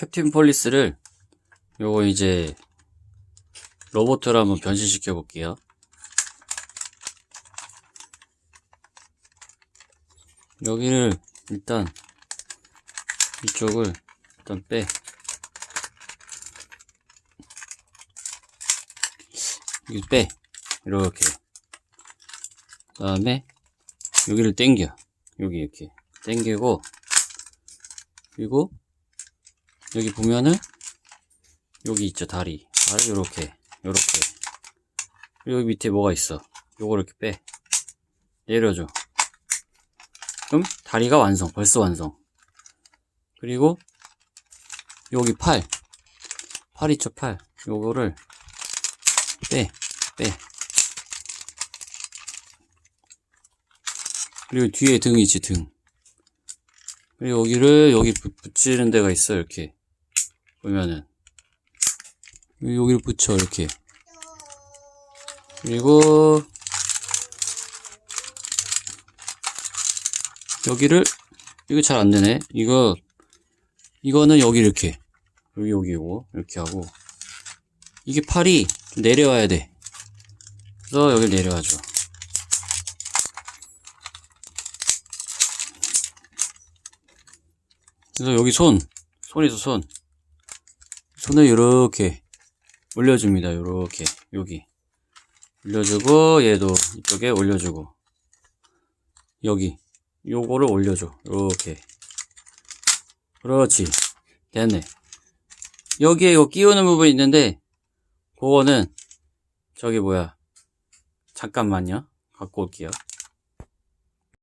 캡틴 폴리스를 요거 이제 로봇으로 한번 변신시켜 볼게요. 여기를 일단 이쪽을 일단 빼. 이거 빼. 이렇게. 그 다음에 여기를 당겨. 여기 이렇게 당기고 그리고 여기 보면은 여기 있죠 다리. 다리 요렇게 요렇게. 여기 밑에 뭐가 있어? 요거 이렇게 빼. 내려줘. 그럼 다리가 완성 벌써 완성. 그리고 여기 팔. 팔 있죠 팔. 요거를 빼 빼. 그리고 뒤에 등 있지 등. 그리고 여기를 여기 붙- 붙이는 데가 있어 이렇게 보면은. 여기를 붙여 이렇게. 그리고 여기를 이거 잘 안 되네. 이거 이거는 여기 이렇게. 여기 여기고 이렇게 하고. 이게 팔이 좀 내려와야 돼. 그래서 여기 내려와줘 그래서 여기 손, 손에서 손. 손을 이렇게 올려줍니다. 이렇게 여기 올려주고 얘도 이쪽에 올려주고 여기 요거를 올려줘. 이렇게 그렇지 됐네. 여기에 이거 끼우는 부분이 있는데 그거는 저기 뭐야 잠깐만요. 갖고 올게요.